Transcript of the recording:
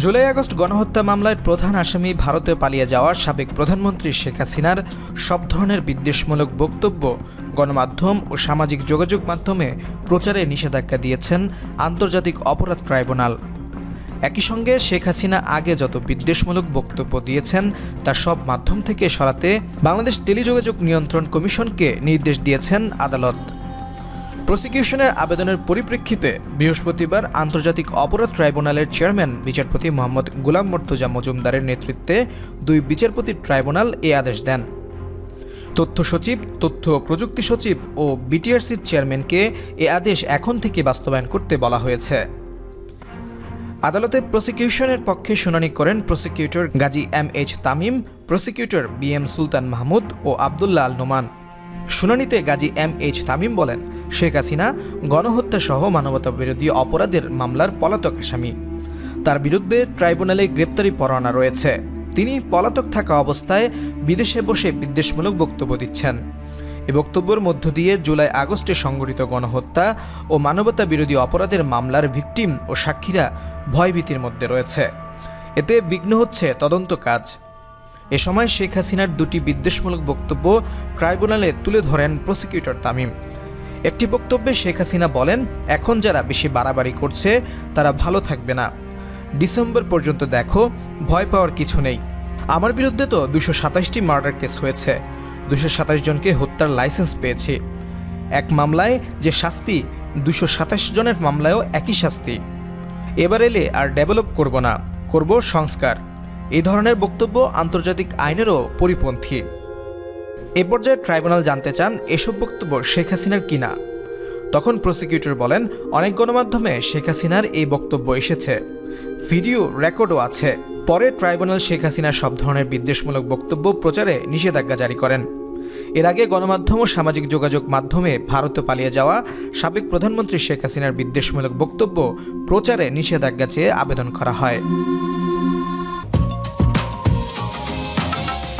July August গণহত্যা মামলায় প্রধান আসামি ভারতে পালিয়ে যাওয়া সাবেক প্রধানমন্ত্রী শেখ হাসিনার সব ধরনের বিদ্বেষমূলক বক্তব্য, গণমাধ্যম ও সামাজিক যোগাযোগ মাধ্যমে প্রচারে নিষেধাজ্ঞা দিয়েছেন আন্তর্জাতিক অপরাধ ট্রাইব্যুনাল। একই সঙ্গে শেখ হাসিনা আগে যত বিদ্বেষমূলক বক্তব্য দিয়েছেন তা সব মাধ্যম থেকে সরাতে বাংলাদেশ টেলিযোগাযোগ নিয়ন্ত্রণ কমিশনকে নির্দেশ দিয়েছেন আদালত। প্রসিকিউশনের আবেদনের পরিপ্রেক্ষিতে বৃহস্পতিবার আন্তর্জাতিক অপরাধ ট্রাইব্যুনালের চেয়ারম্যান, বিচারপতি মোহাম্মদ গুলাম মর্তুজা মজুমদারের নেতৃত্বে দুই বিচারপতির ট্রাইব্যুনাল এ আদেশ দেন। তথ্য সচিব, তথ্য প্রযুক্তি সচিব ও বিটিআরসির চেয়ারম্যানকে এ আদেশ এখন থেকে বাস্তবায়ন করতে বলা হয়েছে। আদালতে প্রসিকিউশনের পক্ষে শুনানি করেন prosecutor Gazi M H Tamim, prosecutor B M Sultan Mahmud ও আবদুল্লাহ আল নোমান। শুনানিতে গাজী এম এইচ তামিম বলেন শেখ হাসিনা গণহত্যা সহ মানবতা বিরোধী অপরাধের মামলার পলাতক আসামি। তার বিরুদ্ধে ট্রাইব্যুনালে গ্রেপ্তারি পরোয়ানা রয়েছে। তিনি পলাতক থাকা অবস্থায় বিদেশে বসে বিদ্বেষমূলক বক্তব্য দিচ্ছেন। এ বক্তব্যের মধ্য দিয়ে জুলাই আগস্টে সংঘটিত গণহত্যা ও মানবতা বিরোধী অপরাধের মামলার ভিকটিম ও সাক্ষীরা ভয়ভীতির মধ্যে রয়েছে। এতে বিঘ্ন হচ্ছে তদন্ত কাজ। এ সময় শেখ হাসিনার দুটি বিদ্বেষমূলক বক্তব্য ট্রাইব্যুনালে তুলে ধরেন প্রসিকিউটর তামিম। একটি বক্তব্যে শেখ হাসিনা বলেন, এখন যারা বেশি বাড়াবাড়ি করছে, তারা ভালো থাকবে না। ডিসেম্বর পর্যন্ত দেখো, ভয় পাওয়ার কিছু নেই। আমার বিরুদ্ধে তো দুশো সাতাশটি মার্ডার কেস হয়েছে। দুশো সাতাশ জনকে হত্যার লাইসেন্স পেয়েছি। এক মামলায় যে শাস্তি, দুশো সাতাশ জনের মামলায়ও একই শাস্তি। এবার এলে আর ডেভেলপ করব না, করব সংস্কার। এই ধরনের বক্তব্য আন্তর্জাতিক আইনেরও পরিপন্থী। এ পর্যায়ে ট্রাইব্যুনাল জানতে চান এসব বক্তব্য শেখ হাসিনার কিনা। তখন প্রসিকিউটর বলেন, অনেক গণমাধ্যমে শেখ হাসিনার এই বক্তব্য এসেছে। ভিডিও রেকর্ডও আছে। পরে ট্রাইব্যুনাল শেখ হাসিনার সব ধরনের বিদ্বেষমূলক বক্তব্য প্রচারে নিষেধাজ্ঞা জারি করেন। এর আগে গণমাধ্যম ও সামাজিক যোগাযোগ মাধ্যমে ভারতে পালিয়ে যাওয়া সাবেক প্রধানমন্ত্রী শেখ হাসিনার বিদ্বেষমূলক বক্তব্য প্রচারে নিষেধাজ্ঞা চেয়ে আবেদন করা হয়।